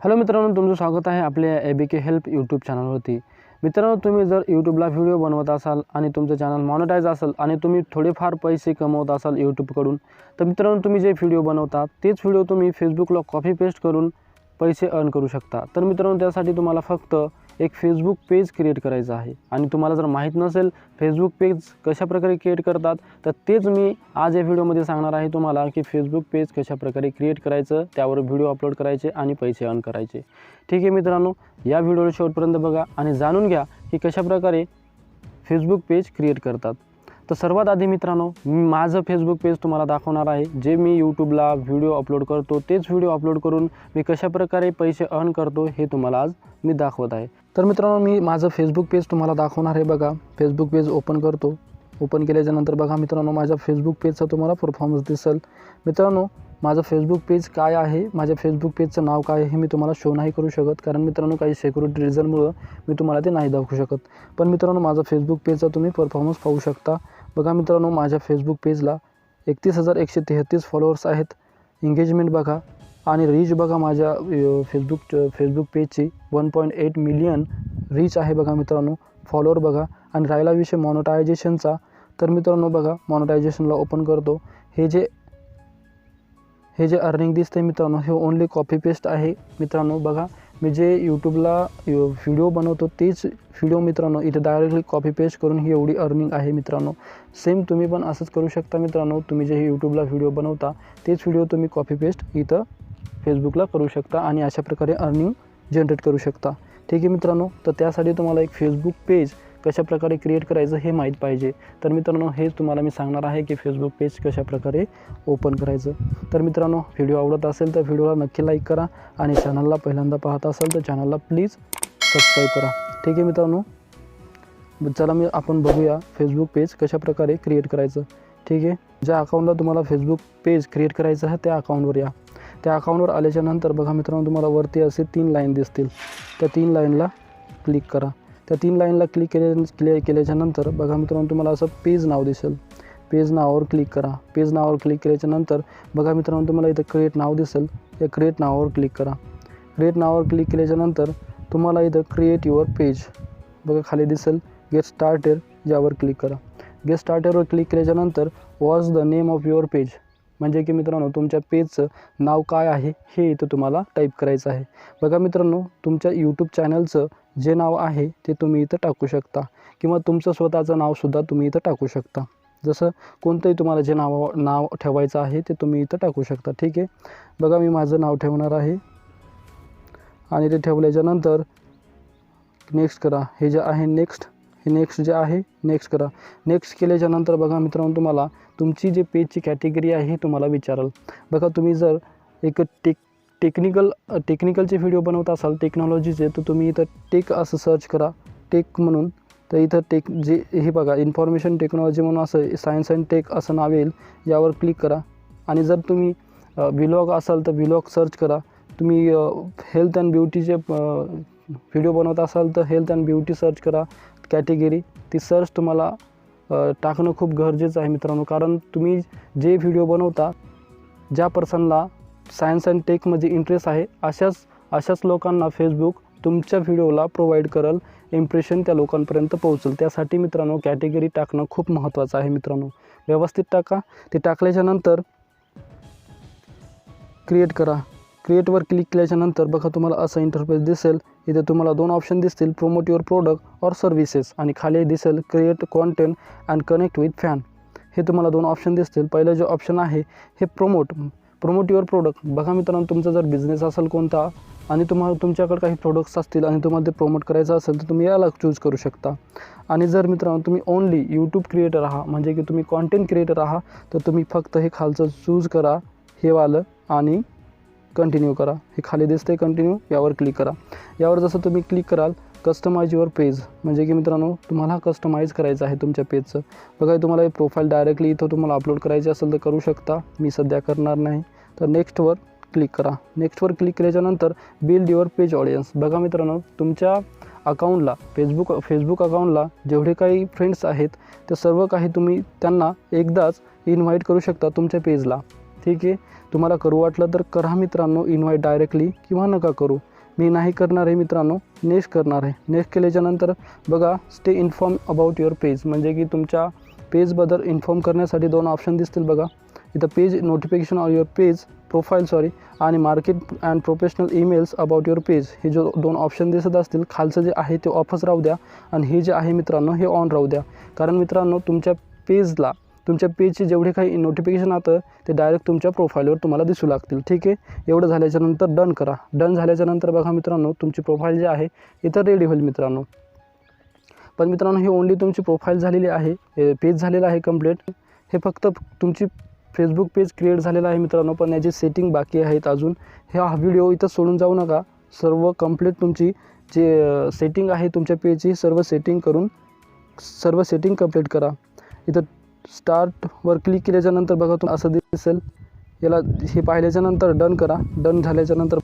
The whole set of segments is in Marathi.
हॅलो मित्रांनो तुमचं स्वागत आहे आपल्या A B K help YouTube चॅनलवरती मित्रांनो तुम्ही जर यूट्यूबला व्हिडिओ बनवत असाल आणि तुमचं चॅनल मॉनिटाईज असेल आणि तुम्ही थोडेफार पैसे कमवत असाल यूट्यूबकडून तर मित्रांनो तुम्ही जे व्हिडिओ बनवता तेच व्हिडिओ तुम्ही फेसबुकला कॉपी पेस्ट करून पैसे अर्न करू शकता. तर मित्रांनो त्यासाठी तुम्हाला फक्त एक फेसबुक पेज क्रिएट करायचं आहे. आणि तुम्हाला जर माहीत नसेल फेसबुक पेज कशाप्रकारे क्रिएट करतात तर तेच मी आज या व्हिडिओमध्ये सांगणार आहे तुम्हाला की फेसबुक पेज कशाप्रकारे क्रिएट करायचं त्यावर व्हिडिओ अपलोड करायचे आणि पैसे अर्न करायचे. ठीक आहे मित्रांनो या व्हिडिओला शेवटपर्यंत बघा आणि जाणून घ्या की कशाप्रकारे फेसबुक पेज क्रिएट करतात. तर सर्वात आधी मित्रांनो मी माझं फेसबुक पेज तुम्हाला दाखवणार आहे. जे मी यूट्यूबला व्हिडिओ अपलोड करतो तेच व्हिडिओ अपलोड करून मी कशाप्रकारे पैसे अर्न करतो हे तुम्हाला आज मी दाखवत आहे. तर मित्रांनो मी माझं फेसबुक पेज तुम्हाला दाखवणार आहे बघा. फेसबुक पेज ओपन करतो. ओपन केल्याच्यानंतर बघा मित्रांनो माझ्या फेसबुक पेजचा तुम्हाला परफॉर्मन्स दिसेल. मित्रांनो माझं फेसबुक पेज काय आहे? माझ्या फेसबुक पेजचं नाव काय आहे हे मी तुम्हाला शो नाही करू शकत. कारण मित्रांनो काही सेक्युरिटी रिझनमुळं मी तुम्हाला ते नाही दाखवू शकत. पण मित्रांनो माझं फेसबुक पेजचा तुम्ही परफॉर्मन्स पाहू शकता. बघा मित्रांनो माझ्या फेसबुक पेजला एकतीस हजार एकशे तेहतीस फॉलोअर्स आहेत. एंगेजमेंट बघा. आणि रीच बघा माझ्या Facebook Facebook पेजची one point eight million reach आहे बघा मित्रांनो. फॉलोअर बघा. आणि राहिला विषय मॉनिटायझेशनचा तर मित्रांनो बघा मॉनिटायझेशनला ओपन करतो. हे जे हे जे अर्निंग दिसते मित्रांनो हे ओनली कॉपी पेस्ट आहे मित्रांनो बघा. मी जे यूट्यूबला व्हिडिओ बनवतो तेच व्हिडिओ मित्रांनो इथे डायरेक्टली कॉपी पेस्ट करून ही एवढी अर्निंग आहे मित्रांनो. सेम तुम्ही पण असंच करू शकता मित्रांनो. तुम्ही जे यूट्यूबला व्हिडिओ बनवता तेच व्हिडिओ तुम्ही कॉपी पेस्ट इथं फेसबुकला करू शकता आणि अशा प्रकारे अर्निंग जनरेट करू शकता. ठीक आहे मित्रांनो तर त्यासाठी तुम्हाला एक फेसबुक पेज कशाप्रकारे क्रिएट करायचं हे माहीत पाहिजे. तर मित्रांनो हेच तुम्हाला मी सांगणार आहे की फेसबुक पेज कशाप्रकारे ओपन करायचं. तर मित्रांनो व्हिडिओ आवडत असेल तर व्हिडिओला नक्की लाईक करा आणि चॅनलला पहिल्यांदा पाहत असाल तर चॅनलला प्लीज सबस्क्राईब करा. ठीक आहे मित्रांनो चला मी आपण बघूया फेसबुक पेज कशाप्रकारे क्रिएट करायचं. ठीक आहे ज्या अकाउंटला तुम्हाला फेसबुक पेज क्रिएट करायचं आहे त्या अकाउंटवर या. त्या अकाउंटवर आल्याच्यानंतर बघा मित्रांनो तुम्हाला वरती असे तीन लाईन दिसतील. त्या तीन लाईनला क्लिक करा. त्या तीन लाईनला क्लिक केल्या क्लिअर केल्याच्यानंतर बघा मित्रांनो तुम्हाला असं पेज नाव दिसेल. पेज नावावर क्लिक करा. पेज नावावर क्लिक केल्याच्यानंतर बघा मित्रांनो तुम्हाला इथं क्रिएट नाव दिसेल. या क्रिएट नावावर क्लिक करा. क्रिएट नावावर क्लिक केल्याच्यानंतर तुम्हाला इथं क्रिएट युअर पेज बघा खाली दिसेल. गेट स्टार्टर यावर क्लिक करा. गेट स्टार्टरवर क्लिक केल्याच्यानंतर was the name of your page म्हणजे की मित्रांनो तुमच्या पेजचं नाव काय आहे हे इथं तुम्हाला टाईप करायचं आहे. बघा मित्रांनो तुमच्या यूट्यूब चॅनलचं जे नाव आहे ते तुम्ही इथं टाकू शकता. किंवा तुमचं स्वतःचं नावसुद्धा तुम्ही इथं टाकू शकता. जसं कोणतंही तुम्हाला जे नाव नाव ठेवायचं आहे ते तुम्ही इथं टाकू शकता. ठीक आहे? बघा मी माझं नाव ठेवणार आहे. आणि ते ठेवल्याच्यानंतर नेक्स्ट करा. हे जे आहे नेक्स्ट हे नेक्स्ट जे आहे नेक्स्ट करा. नेक्स्ट केल्याच्यानंतर बघा मित्रांनो तुम्हाला तुमची जी पेजची कॅटेगरी आहे हे तुम्हाला विचाराल. बघा तुम्ही जर एक टेक टेक्निकल टेक्निकलचे व्हिडिओ बनवत असाल टेक्नॉलॉजीचे तर तुम्ही इथं टेक असं सर्च करा. टेक म्हणून. तर इथं टेक जे हे बघा इन्फॉर्मेशन टेक्नॉलॉजी म्हणून असं सायन्स अँड टेक असं नाव येईल. यावर क्लिक करा. आणि जर तुम्ही व्हिलॉग असाल तर व्हिलॉग सर्च करा. तुम्ही हेल्थ अँड ब्युटीचे व्हिडिओ बनवत असाल तर हेल्थ अँड ब्युटी सर्च करा. कॅटेगरी ती सर्च तुम्हाला टाकणं खूप गरजेचं आहे मित्रांनो. कारण तुम्ही जे व्हिडिओ बनवता ज्या पर्सनला सायन्स अँड टेकमध्ये इंटरेस्ट आहे अशाच अशाच लोकांना फेसबुक तुमच्या व्हिडिओला प्रोव्हाइड करल इम्प्रेशन त्या लोकांपर्यंत पोहोचेल. त्यासाठी मित्रांनो कॅटेगरी टाकणं खूप महत्त्वाचं आहे मित्रांनो. व्यवस्थित टाका. ते टाकल्याच्यानंतर क्रिएट करा. क्रिएटवर क्लिक केल्याच्यानंतर बघा तुम्हाला असा इंटरफेस दिसेल. इथे तुम्हाला दोन ऑप्शन दिसतील promote your product or services आणि खाली दिसेल create content and connect with fan हे तुम्हाला दोन ऑप्शन दिसतील. पहिलं जे ऑप्शन आहे हे प्रोमोट प्रोमोट युअर प्रोडक्ट बघा मित्रांनो तुमचा जर बिझनेस असेल कोणता आणि तुम्हाला तुमच्याकडे काही प्रोडक्ट्स असतील आणि तुम्हाला ते प्रोमोट करायचं असेल तर तुम्ही याला चूज करू शकता. आणि जर मित्रांनो तुम्ही ओनली यूट्यूब क्रिएटर आहात म्हणजे की तुम्ही कॉन्टेंट क्रिएटर आहात तर तुम्ही फक्त हे खालचं चूज करा हे वालं आणि कंटिन्यू करा. हे खाली दिसते कंटिन्यू यावर क्लिक करा. यावर जसं तुम्ही क्लिक कराल कस्टमाइज युअर पेज म्हणजे की मित्रांनो तुम्हाला कस्टमाइज करायचं आहे तुमच्या पेजचं बघा तुम्हाला हे प्रोफाईल डायरेक्टली इथं तुम्हाला अपलोड करायचे असेल तर करू शकता. मी सध्या करणार नाही. तर नेक्स्टवर क्लिक करा. नेक्स्टवर क्लिक केल्याच्यानंतर बिल्ड युअर पेज ऑडियन्स बघा मित्रांनो तुमच्या अकाउंटला फेसबुक फेसबुक अकाउंटला जेवढे काही फ्रेंड्स आहेत ते सर्व काही तुम्ही त्यांना एकदाच इन्व्हाइट करू शकता तुमच्या पेजला ठीक आहे? तुम्हाला करू वाटलं तर करा मित्रांनो इन्व्हाइट डायरेक्टली किंवा नका करू. मी नाही करणार आहे मित्रांनो नेक्स्ट करणार आहे. नेक्स्ट केल्याच्यानंतर बघा stay inform about your page म्हणजे की तुमच्या पेजबद्दल इन्फॉर्म करण्यासाठी दोन ऑप्शन दिसतील बघा. इथं page notification or your page profile sorry आणि market and professional emails about your page हे जो दोन ऑप्शन दिसत असतील खालचं जे आहे ते ऑफच राहू द्या. आणि हे जे आहे मित्रांनो हे ऑन राहू द्या. कारण मित्रांनो तुमच्या पेजला तुमच्या पेजचे जेवढे काही नोटिफिकेशन आता ते डायरेक्ट तुमच्या प्रोफाईलवर तुम्हाला दिसू लागतील. ठीक आहे? एवढं झाल्याच्यानंतर डन करा. डन झाल्याच्यानंतर बघा मित्रांनो तुमची प्रोफाईल जी आहे इथं रेडी होईल मित्रांनो. पण मित्रांनो हे ओनली तुमची प्रोफाईल झालेली आहे. पेज झालेलं आहे कंप्लीट हे फक्त तुमची फेसबुक पेज क्रिएट झालेलं आहे मित्रांनो पण याची सेटिंग बाकी आहेत अजून. हे हा व्हिडिओ इथं सोडून जाऊ नका. सर्व कंप्लीट तुमची जे सेटिंग आहे तुमच्या पेजची सर्व सेटिंग करून सर्व सेटिंग कंप्लीट करा. इथं स्टार्टवर क्लिक केल्याच्यानंतर बघा तुम्ही असं दिसेल. याला हे पाहिल्याच्यानंतर डन करा. डन झाल्याच्यानंतर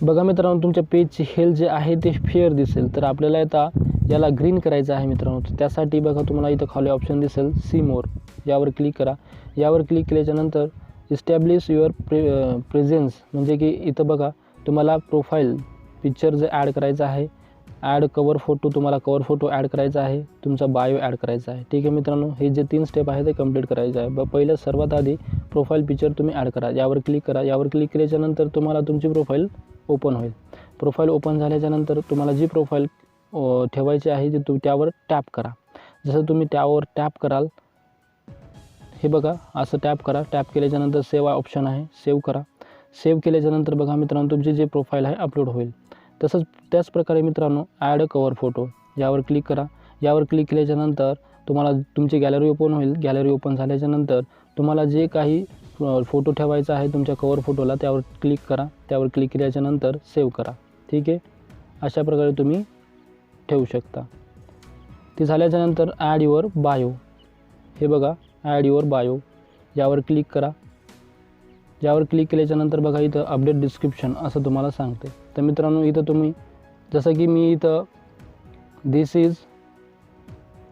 बघा मित्रांनो तुमच्या पेजची हेल्थ जे आहे ते फेअर दिसेल. तर आपल्याला आता याला ग्रीन करायचं आहे मित्रांनो. तर त्यासाठी बघा तुम्हाला इथं खाली ऑप्शन दिसेल सी मोर यावर क्लिक करा. यावर क्लिक केल्याच्यानंतर इस्टॅब्लिश युअर प्रे प्रेझेन्स म्हणजे की इथं बघा तुम्हाला प्रोफाईल पिक्चर जे ॲड करायचं आहे ॲड कवर फोटो तुम्हाला कवर फोटो ॲड करायचा आहे तुमचा बायो ॲड करायचा आहे. ठीक आहे मित्रांनो हे जे तीन स्टेप आहे ते कंप्लीट करायचं आहे. ब पहिलं सर्वात आधी प्रोफाईल पिक्चर तुम्ही ॲड करा. यावर क्लिक करा. यावर क्लिक केल्याच्यानंतर तुम्हाला तुमची प्रोफाईल ओपन होईल. प्रोफाईल ओपन झाल्याच्यानंतर तुम्हाला जी प्रोफाईल ठेवायची आहे ती तू त्यावर टॅप करा. जसं तुम्ही त्यावर टॅप कराल हे बघा असं टॅप करा. टॅप केल्याच्यानंतर सेव्ह ऑप्शन आहे. सेव्ह करा. सेव्ह केल्याच्यानंतर बघा मित्रांनो तुमची जे प्रोफाईल आहे अपलोड होईल. तसंच त्याचप्रकारे मित्रांनो ॲड अ कवर फोटो यावर क्लिक करा. यावर क्लिक केल्याच्यानंतर तुम्हाला तुमची गॅलरी ओपन होईल. गॅलरी ओपन झाल्याच्यानंतर तुम्हाला जे काही फोटो ठेवायचा आहे तुमच्या कवर फोटोला त्यावर क्लिक करा. त्यावर क्लिक केल्याच्यानंतर सेव्ह करा. ठीक आहे? अशा प्रकारे तुम्ही ठेवू शकता. ते झाल्याच्यानंतर ॲड युअर बायो हे बघा ॲड युअर बायो यावर क्लिक करा. यावर क्लिक केल्याच्यानंतर बघा इथं अपडेट डिस्क्रिप्शन असं तुम्हाला सांगते. तर मित्रांनो इथं तुम्ही जसं की मी इथं this is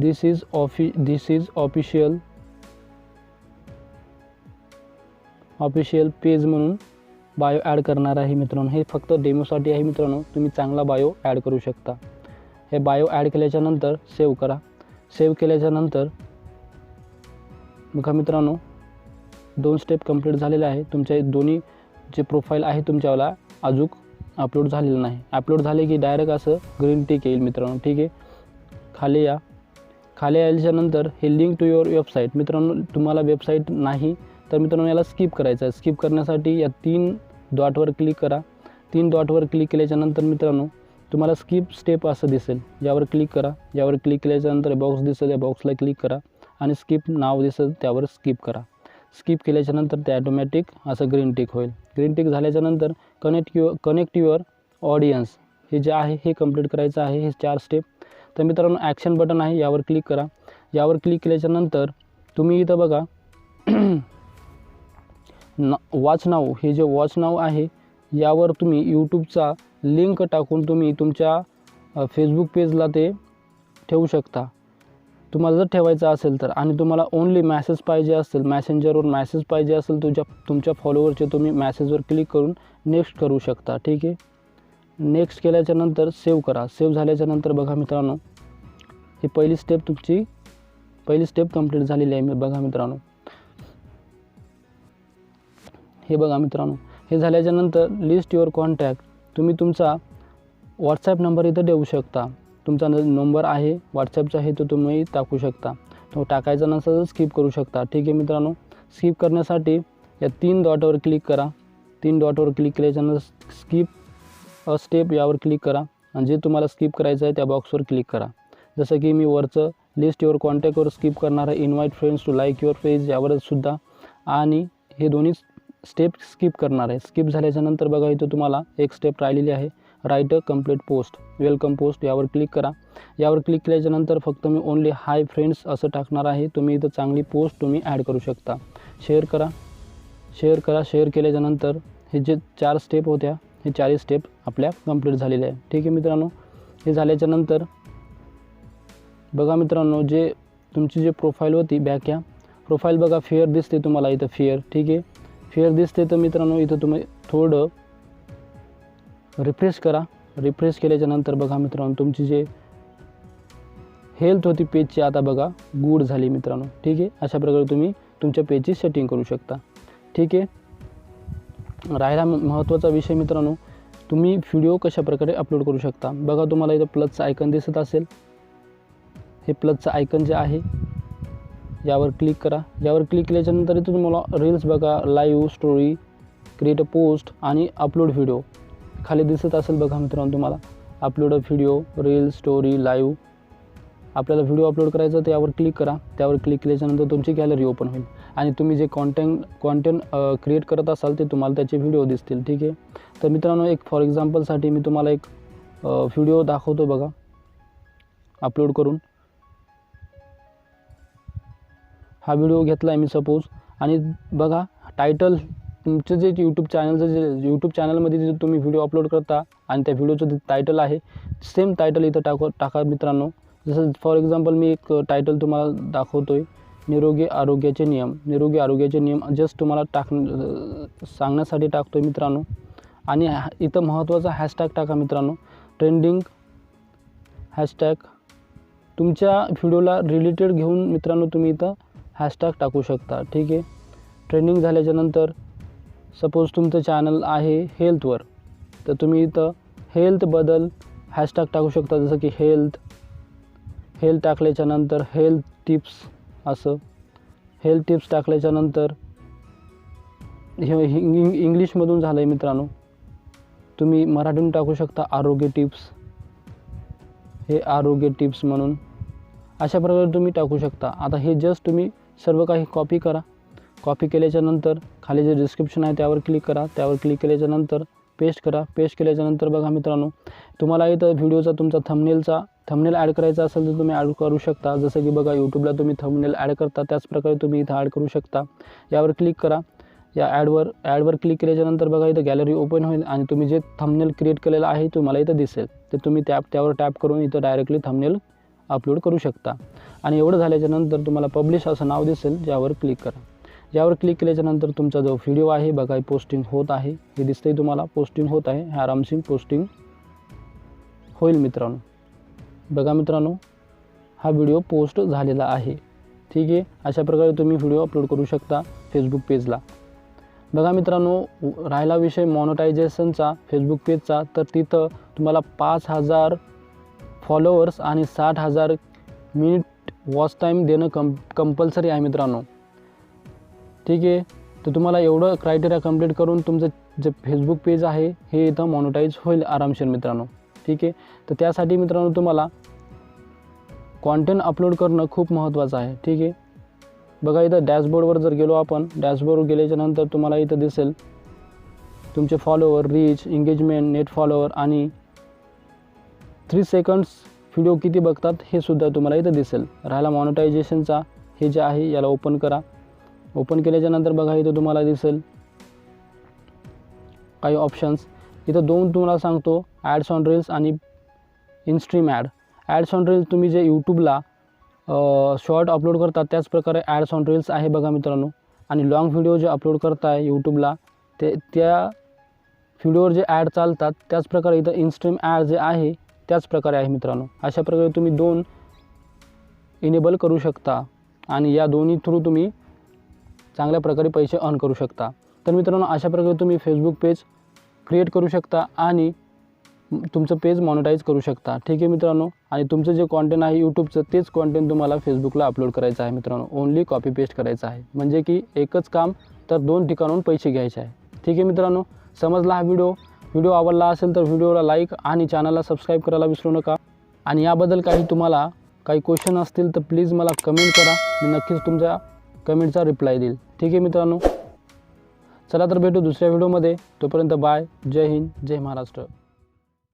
this is offi this is official official page म्हणून बायो ॲड करणार आहे मित्रांनो. हे फक्त डेमोसाठी आहे मित्रांनो. तुम्ही चांगला बायो ॲड करू शकता. हे बायो ॲड केल्याच्यानंतर सेव्ह करा. सेव्ह केल्याच्यानंतर बघा मित्रांनो दोन स्टेप कंप्लीट झालेले आहे. तुमच्या दोन्ही जे प्रोफाईल आहे तुमच्यावाला अजून अपलोड झालेलं नाही. अपलोड झाले की डायरेक्ट असं ग्रीन टिक येईल मित्रांनो. ठीक आहे? खाली या. खाली यायच्यानंतर हे लिंक टू युअर वेबसाईट मित्रांनो तुम्हाला वेबसाईट नाही तर मित्रांनो याला स्किप करायचं आहे. स्किप करण्यासाठी या तीन डॉटवर क्लिक करा. तीन डॉटवर क्लिक केल्याच्यानंतर मित्रांनो तुम्हाला स्किप स्टेप असं दिसेल. यावर क्लिक करा. यावर क्लिक केल्याच्यानंतर बॉक्स दिसेल या बॉक्सला क्लिक करा. आणि स्किप नाव दिसेल त्यावर स्किप करा. स्किप केल्याच्यानंतर ते ॲटोमॅटिक असं ग्रीन टिक होईल. ग्रीन टिक झाल्याच्यानंतर connect your connect your audience हे जे आहे हे कंप्लीट करायचं आहे हे चार स्टेप तर मित्रांनो ॲक्शन बटन आहे यावर क्लिक करा. यावर क्लिक केल्याच्यानंतर तुम्ही इथं बघा न वॉच नाव हे जे वॉच नाव आहे यावर तुम्ही यूट्यूबचा लिंक टाकून तुम्ही तुमच्या फेसबुक पेजला ते ठेवू शकता. तुम्हाला जर ठेवायचं असेल तर आणि तुम्हाला ओनली मॅसेज पाहिजे असेल मॅसेंजरवर मॅसेज पाहिजे असेल तुझ्या तुमच्या फॉलोवरचे तुम्ही मॅसेजवर क्लिक करून नेक्स्ट करू शकता ठीक आहे? नेक्स्ट केल्याच्यानंतर सेव्ह करा. सेव्ह झाल्याच्यानंतर बघा मित्रांनो ही पहिली स्टेप तुमची पहिली स्टेप कंप्लीट झालेली आहे. मी बघा मित्रांनो हे बघा मित्रांनो हे झाल्याच्यानंतर लिस्ट युअर कॉन्टॅक्ट तुम्ही तुमचा व्हॉट्सॲप नंबर इथं देऊ शकता. तुमचा न नंबर आहे व्हॉट्सॲपचा आहे तो तुम्ही टाकू शकता. तो टाकायचा नसेल तर स्किप करू शकता. ठीक आहे मित्रांनो स्किप करण्यासाठी या तीन डॉटवर क्लिक करा. तीन डॉटवर क्लिक केल्याच्यानंतर स्किप अ स्टेप यावर क्लिक करा. आणि जे तुम्हाला स्किप करायचं आहे त्या बॉक्सवर क्लिक करा. जसं की मी वरचं लिस्ट युअर कॉन्टॅक्टवर स्किप करणार आहे invite friends to like your page यावर सुद्धा. आणि हे दोन्ही स्टेप स्किप करणार आहे. स्किप झाल्याच्यानंतर बघा इथं तुम्हाला एक स्टेप राहिलेली आहे. Write a complete post welcome post यावर क्लिक करा. यावर क्लिक केल्याच्यानंतर फक्त मी ओनली हाय फ्रेंड्स असं टाकणार आहे. तुम्ही इथं चांगली पोस्ट तुम्ही ॲड करू शकता. शेअर करा. शेअर करा. शेअर केल्याच्यानंतर हे जे चार स्टेप होत्या हे चारही स्टेप आपल्या कंप्लीट झालेल्या आहे ठीक आहे मित्रांनो? हे झाल्याच्यानंतर बघा मित्रांनो जे तुमची जे प्रोफाईल होती बॅक या प्रोफाईल बघा फेअर दिसते तुम्हाला इथं फेअर ठीक आहे? फेअर दिसते तर मित्रांनो इथं तुम्ही थोडं रिफ्रेश करा. रिफ्रेश केल्याच्यानंतर बघा मित्रांनो तुमची जे हेल्थ होती पेजची आता बघा गुड झाली मित्रांनो. ठीक आहे? अशा प्रकारे तुम्ही तुमच्या पेजची सेटिंग करू शकता. ठीक आहे? राहिला महत्त्वाचा विषय मित्रांनो तुम्ही व्हिडिओ कशाप्रकारे अपलोड करू शकता? बघा तुम्हाला इथं प्लसचं आयकन दिसत असेल. हे प्लसचं आयकन जे आहे यावर क्लिक करा. यावर क्लिक केल्याच्यानंतर तुम्ही तुम्हाला रील्स बघा live story create a post आणि अपलोड व्हिडिओ खाली दिसत असेल बघा मित्रांनो तुम्हाला. Upload a video reel story live आपल्याला व्हिडिओ अपलोड करायचा त्यावर क्लिक करा. त्यावर क्लिक केल्याच्यानंतर तुमची गॅलरी ओपन होईल. आणि तुम्ही जे कॉन्टेंट कॉन्टेंट क्रिएट करत असाल ते तुम्हाला त्याचे व्हिडिओ दिसतील ठीक आहे? तर मित्रांनो एक फॉर एक्झाम्पलसाठी मी तुम्हाला एक व्हिडिओ दाखवतो बघा. अपलोड करून. हा व्हिडिओ घेतला आहे मी सपोज आणि बघा टायटल तुमचं जे यूट्यूब चॅनलचं जे यूट्यूब चॅनलमध्ये जे तुम्ही व्हिडिओ अपलोड करता आणि त्या व्हिडिओचं जे टायटल आहे सेम टायटल इथं टाक टाका मित्रांनो. जसं फॉर एक्झाम्पल मी एक टायटल तुम्हाला दाखवतो आहे निरोगी आरोग्याचे नियम. निरोगी आरोग्याचे नियम जस्ट तुम्हाला टाक सांगण्यासाठी टाकतो आहे मित्रांनो. आणि इथं महत्त्वाचा हॅशटॅग टाका मित्रांनो. ट्रेंडिंग हॅशटॅग तुमच्या व्हिडिओला रिलेटेड घेऊन मित्रांनो तुम्ही इथं हॅशटॅग टाकू शकता. ठीक आहे? ट्रेंडिंग झाल्याच्यानंतर सपोज तुमचं चॅनल आहे हेल्थवर तर तुम्ही इथं हेल्थ बदल हॅशटॅग टाकू शकता जसं की हेल्थ हेल्थ टाकल्याच्यानंतर हेल्थ टिप्स असं हेल्थ टिप्स टाकल्याच्यानंतर हे हे इंग इंग्लिशमधून झालं आहे मित्रांनो. तुम्ही मराठीतून टाकू शकता आरोग्य टिप्स. हे आरोग्य टिप्स म्हणून. अशा प्रकारे तुम्ही टाकू शकता. आता हे जस्ट तुम्ही सर्व काही कॉपी करा. कॉपी केल्याच्यानंतर खाली जे डिस्क्रिप्शन आहे त्यावर क्लिक करा. त्यावर क्लिक केल्याच्यानंतर पेस्ट करा. पेस्ट केल्याच्यानंतर बघा मित्रांनो तुम्हाला इथं व्हिडिओचा तुमचा थंबनेलचा थंबनेल ॲड करायचा असेल तर तुम्ही ॲड करू शकता. जसं की बघा यूट्यूबला तुम्ही थंबनेल ॲड करता त्याचप्रकारे तुम्ही इथं ॲड करू शकता. यावर क्लिक करा. या ॲडवर ॲडवर क्लिक केल्याच्यानंतर बघा इथं गॅलरी ओपन होईल आणि तुम्ही जे थंबनेल क्रिएट केलेलं आहे तुम्हाला इथं दिसेल. तर तुम्ही टॅप त्यावर टॅप करून इथं डायरेक्टली थंबनेल अपलोड करू शकता. आणि एवढं झाल्याच्यानंतर तुम्हाला पब्लिश असं नाव दिसेल ज्यावर क्लिक करा. यावर क्लिक केल्याच्यानंतर तुमचा जो व्हिडिओ आहे बघा पोस्टिंग होत आहे. हे दिसतंय तुम्हाला पोस्टिंग होत आहे. हे आरामशीर पोस्टिंग होईल मित्रांनो. बघा मित्रांनो हा व्हिडिओ पोस्ट झालेला आहे. ठीक आहे? अशा प्रकारे तुम्ही व्हिडिओ अपलोड करू शकता फेसबुक पेजला बघा मित्रांनो राहिला विषय मॉनिटायझेशनचा फेसबुक पेजचा तर तिथं तुम्हाला पाच हजार फॉलोअर्स आणि साठ हजार मिनिट वॉच टाईम देणं कम कंपल्सरी आहे मित्रांनो. ठीक आहे? तर तुम्हाला एवढं क्रायटेरिया कंप्लीट करून तुमचं जे फेसबुक पेज आहे हे इथं मॉनिटाईज होईल आरामशीर मित्रांनो. ठीक आहे? तर त्यासाठी मित्रांनो तुम्हाला कॉन्टेंट अपलोड करणं खूप महत्त्वाचं आहे. ठीक आहे? बघा इथं डॅशबोर्डवर जर गेलो आपण डॅशबोर्डवर गेल्याच्यानंतर तुम्हाला इथं दिसेल तुमचे follower reach engagement net follower आणि थ्री सेकंड्स व्हिडिओ किती बघतात हे सुद्धा तुम्हाला इथं दिसेल. राहिला मॉनिटायझेशनचा हे जे आहे याला ओपन करा. ओपन केल्याच्यानंतर बघा इथं तुम्हाला दिसेल. काही ऑप्शन्स इथं दोन तुम्हाला सांगतो ॲड्स ऑन रील्स आणि instream ad ads on reels तुम्ही जे यूट्यूबला शॉर्ट अपलोड करता त्याचप्रकारे ॲड्स ऑन रील्स आहे बघा मित्रांनो. आणि लॉंग व्हिडिओ जे अपलोड करताय यूट्यूबला ते त्या व्हिडिओवर जे ॲड चालतात त्याच प्रकारे इथं इन्स्ट्रीम ॲड जे आहे त्याच प्रकारे आहे मित्रांनो. अशा प्रकारे तुम्ही दोन इनेबल करू शकता. आणि या दोन्ही थ्रू तुम्ही चांगल्या प्रकारे पैसे अर्न करू शकता. तर मित्रांनो अशा प्रकारे तुम्ही फेसबुक पेज क्रिएट करू शकता आणि तुमचं पेज मॉनिटाईज करू शकता. ठीक आहे मित्रांनो? आणि तुमचं जे कॉन्टेंट आहे यूट्यूबचं तेच कॉन्टेंट तुम्हाला फेसबुकला अपलोड करायचं आहे मित्रांनो. ओनली कॉपी पेस्ट करायचं आहे. म्हणजे की एकच काम तर दोन ठिकाणून पैसे घ्यायचे आहे. ठीक आहे मित्रांनो? समजला हा व्हिडिओ व्हिडिओ आवडला असेल तर व्हिडिओला लाईक आणि चॅनलला सबस्क्राईब करायला विसरू नका. आणि याबद्दल काही तुम्हाला काही क्वेश्चन असतील तर प्लीज मला कमेंट करा. मी नक्कीच तुमच्या कमेंटचा रिप्लाय देईल. ठीक आहे मित्रांनो. चला तर भेटू दुसऱ्या व्हिडिओमध्ये. तोपर्यंत बाय. जय हिंद. जय महाराष्ट्र.